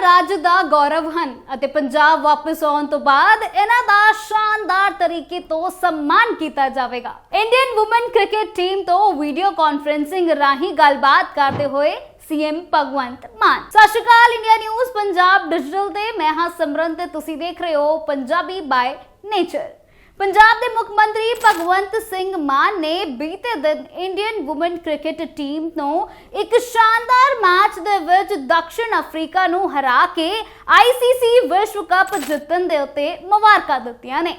ਰਾਜ ਦਾ ਗੌਰਵ ਹਨ ਅਤੇ ਪੰਜਾਬ ਵਾਪਸ ਆਉਣ ਤੋਂ ਬਾਅਦ ਇਹਨਾਂ ਦਾ ਸ਼ਾਨਦਾਰ ਤਰੀਕੇ ਤੋਂ ਸਨਮਾਨ ਕੀਤਾ ਜਾਵੇਗਾ। ਇੰਡੀਅਨ ਔਮਨ ਕ੍ਰਿਕਟ ਟੀਮ ਤੋਂ ਵੀਡੀਓ ਕਾਨਫਰੈਂਸਿੰਗ ਰਾਹੀਂ ਗੱਲਬਾਤ ਕਰਦੇ ਹੋਏ CM Bhagwant Mann. Sat Sri Akal India News Punjab digital ਤੇ, ਮੈਂ ਹਾਂ ਸਿਮਰਨ ਤੇ ਤੁਸੀਂ ਦੇਖ ਰਹੇ ਹੋ ਪੰਜਾਬੀ ਬਾਈ ਨੇਚਰ ਪੰਜਾਬ ਦੇ ਮੁੱਖ ਮੰਤਰੀ ਭਗਵੰਤ ਸਿੰਘ ਮਾਨ ਨੇ ਬੀਤੇ ਦਿਨ ਇੰਡੀਅਨ ਔਮਨ ਕ੍ਰਿਕਟ ਟੀਮ ਤੋਂ ਇੱਕ ਸ਼ਾਨਦਾਰ ਮੈਚ ਦੇ ਵਿੱਚ ਦਕਸ਼ਣ ਅਫਰੀਕਾ ਨੂੰ ਹਰਾ ਕੇ ਆਈਸੀਸੀ ਵਿਸ਼ਵ ਕੱਪ ਜਿੱਤਣ ਦੇ ਉੱਤੇ ਮੁਬਾਰਕਾਂ ਦਿੱਤੀਆਂ ਨੇ।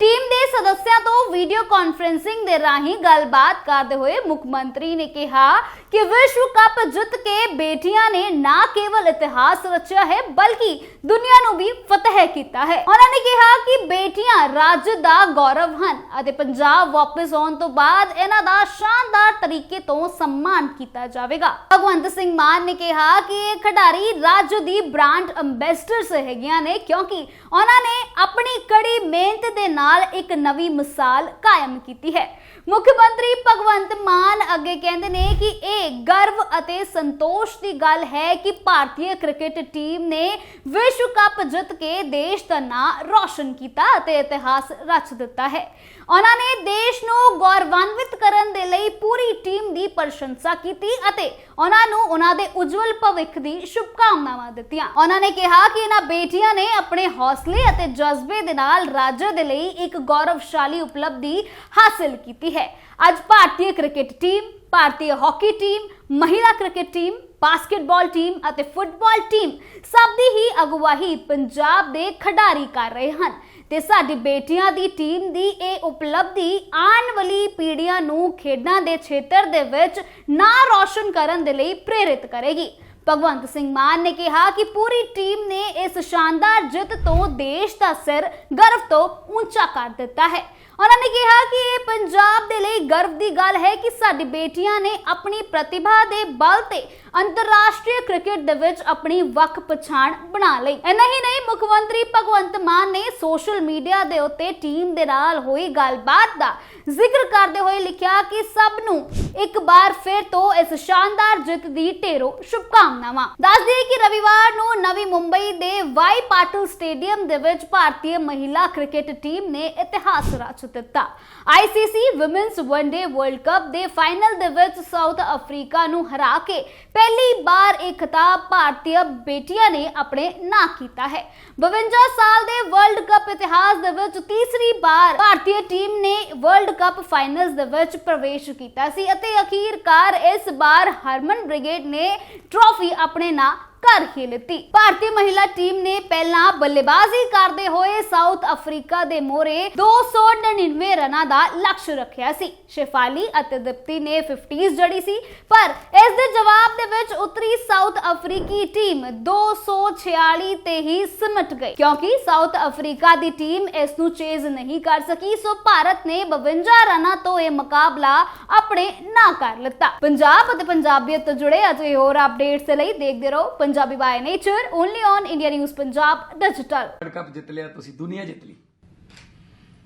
ਟੀਮ ਦੇ ਸਦੱਸਿਆਂ ਤੋਂ ਵੀਡੀਓ ਕਾਨਫਰੈਂਸਿੰਗ ਦੇ ਰਾਹੀਂ ਗੱਲਬਾਤ ਕਰਦੇ ਹੋਏ ਮੁੱਖ ਮੰਤਰੀ ਨੇ ਕਿਹਾ ਕਿ ਵਿਸ਼ਵ ਕੱਪ ਜਿੱਤ ਕੇ ਬੇਟੀਆਂ ਨੇ ਨਾ ਕੇਵਲ ਇਤਿਹਾਸ ਰਚਿਆ ਹੈ, ਬਲਕਿ ਦੁਨੀਆ ਨੂੰ ਵੀ ਫਤਿਹ ਕੀਤਾ ਹੈ। ਉਹਨਾਂ ਨੇ ਕਿਹਾ ਕਿ ਬੇਟੀਆਂ ਰਾਜ ਦਾ ਗੌਰਵ ਹਨ ਅਤੇ ਪੰਜਾਬ ਵਾਪਸ ਆਉਣ ਤੋਂ ਬਾਅਦ ਇਹਨਾਂ ਦਾ ਸ਼ਾਨਦਾਰ ਤਰੀਕੇ ਤੋਂ ਸਨਮਾਨ ਕੀਤਾ ਜਾਵੇਗਾ। ਭਗਵੰਤ ਸਿੰਘ ਮਾਨ ਨੇ ਕਿਹਾ ਕਿ ਇਹ ਖਿਡਾਰੀ ਰਾਜ ਦੀ ਬ੍ਰਾਂਡ ਅੰਬੈਸਡਰਸ ਹੈਗੀਆਂ ਨੇ, ਕਿਉਂਕਿ ਉਹਨਾਂ ਨੇ ਆਪਣੀ ਕੜੀ ਮਿਹਨਤ ਦੇ ਨਾਲ ਇੱਕ ਨਵੀਂ ਮਿਸਾਲ ਕਾਇਮ ਕੀਤੀ ਹੈ। ਮੁੱਖ ਮੰਤਰੀ ਭਗਵੰਤ ਮਾਨ ਅੱਗੇ ਕਹਿੰਦੇ ਨੇ ਕਿ ਇਹ ਗਰਵ ਅਤੇ ਸੰਤੋਸ਼ ਦੀ ਗੱਲ ਹੈ ਕਿ ਭਾਰਤੀ ਕ੍ਰਿਕਟ ਟੀਮ ਨੇ ਵਿਸ਼ਵ ਕੱਪ ਜਿੱਤ ਕੇ ਦੇਸ਼ ਦਾ ਨਾਂ ਰੌਸ਼ਨ ਕੀਤਾ ਅਤੇ ਇਤਿਹਾਸ ਰਚ ਦਿੱਤਾ ਹੈ। ਉਹਨਾਂ ਨੇ ਦੇਸ਼ ਨੂੰ ਗੌਰਵਾਨਵਿਤ ਕਰਨ ਦੇ ਲਈ ਪੂਰੀ ਟੀਮ ਦੀ ਪ੍ਰਸ਼ੰਸਾ ਕੀਤੀ ਅਤੇ ਉਹਨਾਂ ਨੂੰ ਉਹਨਾਂ ਦੇ ਉਜਵਲ ਭਵਿੱਖ ਦੀ ਸ਼ੁਭਕਾਮਨਾਵਾਂ ਦਿੱਤੀਆਂ। ਉਹਨਾਂ ਨੇ ਕਿਹਾ ਕਿ ਇਹਨਾਂ ਬੇਟੀਆਂ ਨੇ ਆਪਣੇ ਹੌਸਲੇ ਅਤੇ ਜਜ਼ਬੇ ਦੇ ਨਾਲ ਰਾਜ ਦੇ ਲਈ ਇੱਕ ਗੌਰਵਸ਼ਾਲੀ ਉਪਲਬਧੀ ਹਾਸਲ ਕੀਤੀ ਹੈ। ਅੱਜ ਭਾਰਤੀ ਕ੍ਰਿਕਟ ਟੀਮ, ਭਾਰਤੀ ਹਾਕੀ ਟੀਮ, ਮਹਿਲਾ ਕ੍ਰਿਕਟ ਟੀਮ ਬਾਸਕਟਬਾਲ ਟੀਮ ਅਤੇ ਫੁੱਟਬਾਲ ਟੀਮ ਸਭ ਦੀ ਹੀ ਅਗਵਾਈ ਪੰਜਾਬ ਦੇ ਖਿਡਾਰੀ ਕਰ ਰਹੇ ਹਨ ਤੇ ਸਾਡੀ ਬੇਟੀਆਂ ਦੀ ਟੀਮ ਦੀ ਇਹ ਉਪਲਬਧੀ ਆਉਣ ਵਾਲੀ ਪੀੜ੍ਹੀਆਂ ਨੂੰ ਖੇਡਾਂ ਦੇ ਖੇਤਰ ਦੇ ਵਿੱਚ ਨਾਂ ਰੌਸ਼ਨ ਕਰਨ ਦੇ ਲਈ ਪ੍ਰੇਰਿਤ ਕਰੇਗੀ। ਭਗਵੰਤ ਸਿੰਘ ਮਾਨ ਨੇ ਕਿਹਾ ਕਿ ਪੂਰੀ ਟੀਮ ਨੇ ਇਸ ਸ਼ਾਨਦਾਰ ਜਿੱਤ ਤੋਂ ਦੇਸ਼ ਦਾ ਸਿਰ ਗਰਵ ਤੋਂ ਉੱਚਾ ਕਰ ਦਿੱਤਾ ਹੈ। ਉਹਨਾਂ ਨੇ ਕਿਹਾ ਕਿ ਇਹ ਪੰਜਾਬ ਦੇ ਲਈ ਗਰਵ ਦੀ ਗੱਲ ਹੈ ਕਿ ਸਾਡੀ ਬੇਟੀਆਂ ਨੇ ਆਪਣੀ ਪ੍ਰਤਿਭਾ ਦੇ ਬਲ ਤੇ ਅੰਤਰਰਾਸ਼ਟਰੀ ਕ੍ਰਿਕਟ ਦੇ ਵਿੱਚ ਆਪਣੀ ਵੱਖ ਪਛਾਣ ਬਣਾ ਲਈ। ਇੰਨਾ ਹੀ ਨਹੀਂ, ਮੁੱਖ ਮੰਤਰੀ ਭਗਵੰਤ ਮਾਨ ਨੇ ਸੋਸ਼ਲ ਮੀਡੀਆ ਦੇ ਉੱਤੇ ਟੀਮ ਦੇ ਨਾਲ ਹੋਈ ਗੱਲਬਾਤ ਦਾ ਜ਼ਿਕਰ ਕਰਦੇ ਹੋਏ ਲਿਖਿਆ ਕਿ ਸਭ ਨੂੰ ਇੱਕ ਵਾਰ ਫਿਰ ਤੋਂ ਇਸ ਸ਼ਾਨਦਾਰ ਜਿੱਤ ਦੀ ਢੇਰੋ ਸ਼ੁਭਕਾਮਨਾਵਾਂ। ਦੱਸ ਦਈਏ ਕਿ ਰਵਿਵਾਰ ਨੂੰ ਨਵੀਂ ਮੁੰਬਈ ਦੇ ਵਾਈ ਪਾਟਿਲ ਸਟੇਡੀਅਮ ਦੇ ਵਿੱਚ ਭਾਰਤੀ ਮਹਿਲਾ ਕ੍ਰਿਕਟ ਟੀਮ ਨੇ ਇਤਿਹਾਸ ਰਚ ਦਿੱਤਾ। ICC women's one day World Cup ਦੇ ਫਾਈਨਲ ਦੇ ਵਿੱਚ ਸਾਊਥ ਅਫਰੀਕਾ ਨੂੰ ਹਰਾ ਕੇ ਪਹਿਲੀ ਵਾਰ ਇਹ ਖਿਤਾਬ ਭਾਰਤੀ ਬੇਟੀਆਂ ਨੇ ਆਪਣੇ ਨਾਂ ਕੀਤਾ ਹੈ। 52 ਸਾਲ ਦੇ ਵਰਲਡ ਕੱਪ ਇਤਿਹਾਸ ਦੇ ਵਿੱਚ ਤੀਸਰੀ ਵਾਰ ਭਾਰਤੀ ਟੀਮ ਨੇ ਵਰਲਡ ਕੱਪ ਫਾਈਨਲਸ ਦੇ ਵਿੱਚ ਪ੍ਰਵੇਸ਼ ਕੀਤਾ ਸੀ ਅਤੇ ਅਖੀਰਕਾਰ ਇਸ ਵਾਰ ਹਰਮਨ ਬ੍ਰਿਗੇਡ ਨੇ ਟਰੋਫੀ ਆਪਣੇ ਨਾਂ ਕਰ ਹੀ ਲਿੱਤੀ। ਭਾਰਤੀ ਮਹਿਲਾ ਟੀਮ ਨੇ ਪਹਿਲਾਂ ਬੱਲੇਬਾਜ਼ੀ ਕਰਦੇ ਹੋਏ ਸਾਊਥ ਅਫਰੀਕਾ ਦੇ ਮੋਰੇ 299 ਰਨਾਂ ਦਾ ਲਕਸ਼ ਰੱਖਿਆ ਸੀ। ਸ਼ੇਫਾਲੀ ਅਤੇ ਦਿਪਤੀ ਨੇ 50s ਜੜੀ ਸੀ, ਪਰ ਇਸ ਦੇ ਜਵਾਬ ਦੇ ਵਿੱਚ ਉਤਰੀ ਸਾਊਥ ਅਫਰੀਕੀ ਟੀਮ 246 ਤੇ ਹੀ ਸਿਮਟ ਗਈ। ਕਿਉਂਕਿ ਸਾਊਥ ਅਫਰੀਕਾ ਦੀ ਟੀਮ ਇਸ ਨੂੰ ਚੇਜ਼ ਨਹੀਂ ਕਰ ਸਕੀ, ਸੋ ਭਾਰਤ ਨੇ 52 ਰਨਾਂ ਤੋਂ ਇਹ ਮੁਕਾਬਲਾ ਆਪਣੇ ਨਾ ਕਰ ਲਿੱਤਾ। ਪੰਜਾਬ ਅਤੇ ਪੰਜਾਬੀਅਤ ਤੋਂ ਜੁੜੇ ਅਜੇ ਹੋਰ ਅਪਡੇਟਸ ਦੇ ਲਈ ਦੇਖਦੇ ਰਹੋ। Punjabi by nature only on India news Punjab digital world cup ਜਿੱਤ ਲਿਆ ਤੁਸੀਂ ਦੁਨੀਆ ਜਿੱਤ ਲਈ।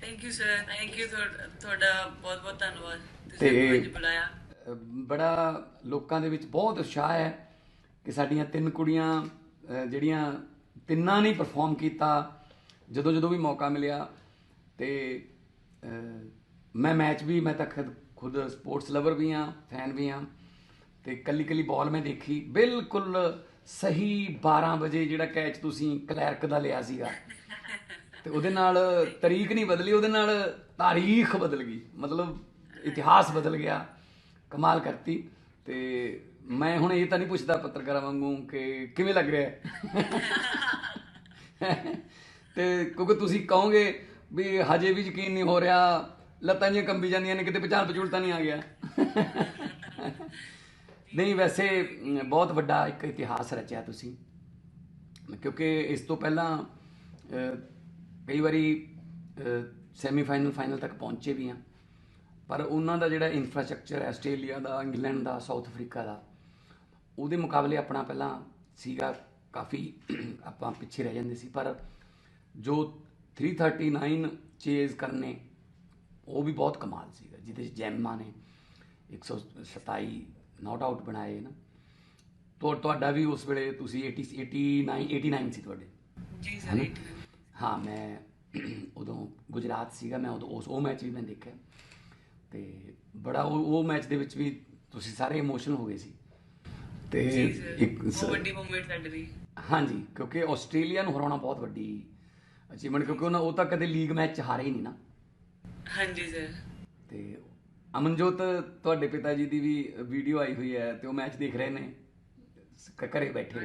Thank you sir thank you ਤੁਹਾਡਾ ਬਹੁਤ ਬਹੁਤ ਧੰਨਵਾਦ। ਤੁਸੀਂ ਮੈਨੂੰ ਬੁਲਾਇਆ। ਬੜਾ ਲੋਕਾਂ ਦੇ ਵਿੱਚ ਬਹੁਤ ਉਤਸ਼ਾਹ ਹੈ ਕਿ ਸਾਡੀਆਂ ਤਿੰਨ ਕੁੜੀਆਂ ਜਿਹੜੀਆਂ ਤਿੰਨਾਂ ਨੇ ਪਰਫਾਰਮ ਕੀਤਾ ਜਦੋਂ ਜਦੋਂ ਵੀ ਮੌਕਾ ਮਿਲਿਆ ਤੇ ਮੈਂ ਮੈਚ ਵੀ ਮੈਂ ਤਾਂ ਖੁਦ ਖੁਦ ਸਪੋਰਟਸ ਲਵਰ ਵੀ ਹਾਂ ਫੈਨ ਵੀ ਹਾਂ ਤੇ ਕੱਲੀ ਕੱਲੀ ਬਾਲ ਮੈਂ ਦੇਖੀ ਬਿਲਕੁਲ ਸਹੀ 12 ਵਜੇ ਜਿਹੜਾ ਕੈਚ ਤੁਸੀਂ ਕਲੈਰਕ ਦਾ ਲਿਆ ਸੀਗਾ। ਤੇ ਉਹਦੇ ਨਾਲ ਤਰੀਕ ਨਹੀਂ ਬਦਲੀ, ਉਹਦੇ ਨਾਲ ਤਾਰੀਖ ਬਦਲ ਗਈ। ਮਤਲਬ ਇਤਿਹਾਸ ਬਦਲ ਗਿਆ, ਕਮਾਲ ਕਰਤੀ। ਤੇ ਮੈਂ ਹੁਣ ਇਹ ਤਾਂ ਨਹੀਂ ਪੁੱਛਦਾ ਪੱਤਰਕਾਰਾਂ ਵਾਂਗੂ ਕਿ ਕਿਵੇਂ ਲੱਗ ਰਿਹਾ ਹੈ? ਤੇ ਕਿਉਂਕਿ ਤੁਸੀਂ ਕਹੋਗੇ ਵੀ ਹਜੇ ਵੀ ਯਕੀਨ ਨਹੀਂ ਹੋ ਰਿਹਾ, ਲੱਤਾਂ ਜਿਹੀਆਂ ਕੰਬੀ ਜਾਂਦੀਆਂ ਨੇ, ਕਿਤੇ ਪਛਾਣ ਪਛੂਣ ਤਾਂ ਨਹੀਂ ਆ ਗਿਆ। ਨਹੀਂ, ਵੈਸੇ ਬਹੁਤ ਵੱਡਾ ਇੱਕ ਇਤਿਹਾਸ ਰਚਿਆ ਤੁਸੀਂ। ਕਿਉਂਕਿ ਇਸ ਤੋਂ ਪਹਿਲਾਂ ਕਈ ਵਾਰੀ ਸੈਮੀਫਾਈਨਲ ਫਾਈਨਲ ਤੱਕ ਪਹੁੰਚੇ ਵੀ ਆ। ਪਰ ਉਹਨਾਂ ਦਾ ਜਿਹੜਾ ਇਨਫਰਾਸਟ੍ਰਕਚਰ ਹੈ, ਆਸਟ੍ਰੇਲੀਆ ਦਾ, ਇੰਗਲੈਂਡ ਦਾ, ਸਾਊਥ ਅਫਰੀਕਾ ਦਾ, ਉਹਦੇ ਮੁਕਾਬਲੇ ਆਪਣਾ ਪਹਿਲਾਂ ਸੀਗਾ ਕਾਫੀ, ਆਪਾਂ ਪਿੱਛੇ ਰਹਿ ਜਾਂਦੇ ਸੀ। ਪਰ ਜੋ 339 ਚੇਜ਼ ਕਰਨੇ, ਉਹ ਵੀ ਬਹੁਤ ਕਮਾਲ ਸੀਗਾ, ਜਿਹਦੇ ਚ ਜੈਮਾ ਨੇ 127 ਨਾਟ ਆਊਟ ਬਣਾਏ ਨਾ। ਤੁਹਾ- ਤੁਹਾਡਾ ਵੀ ਉਸ ਵੇਲੇ ਤੁਸੀਂ 80 89 89 ਸੀ ਤੁਹਾਡੇ। ਜੀ ਸਰ? ਹਾਂ ਮੈਂ ਉਦੋਂ ਗੁਜਰਾਤ ਸੀਗਾ ਮੈਂ ਉਦੋਂ ਉਸ ਉਹ ਮੈਚ ਵੀ ਮੈਂ ਦੇਖਿਆ। ਤੇ ਬੜਾ ਉਹ ਮੈਚ ਦੇ ਵਿੱਚ ਵੀ ਤੁਸੀਂ ਸਾਰੇ ਇਮੋਸ਼ਨਲ ਹੋ ਗਏ ਸੀ। ਤੇ ਇੱਕ ਵੱਡੀ ਮੂਵਮੈਂਟ ਸਾਡੇ ਲਈ। ਹਾਂਜੀ ਕਿਉਂਕਿ ਆਸਟ੍ਰੇਲੀਆ ਨੂੰ ਹਰਾਉਣਾ ਬਹੁਤ ਵੱਡੀ ਅਚੀਵਮੈਂਟ ਕਿਉਂਕਿ ਉਹਨਾਂ ਉਹ ਤਾਂ ਕਦੇ ਲੀਗ ਮੈਚ ਹਾਰੇ ਹੀ ਨਹੀਂ ਨਾ। ਹਾਂਜੀ ਸਰ ਤੇ ਅਮਨਜੋਤ, ਤੁਹਾਡੇ ਪਿਤਾ ਜੀ ਦੀ ਵੀ ਵੀਡੀਓ ਆਈ ਹੋਈ ਹੈ ਤੇ ਉਹ ਮੈਚ ਦੇਖ ਰਹੇ ਨੇ। ਸ- ਘਰੇ ਬੈਠੇ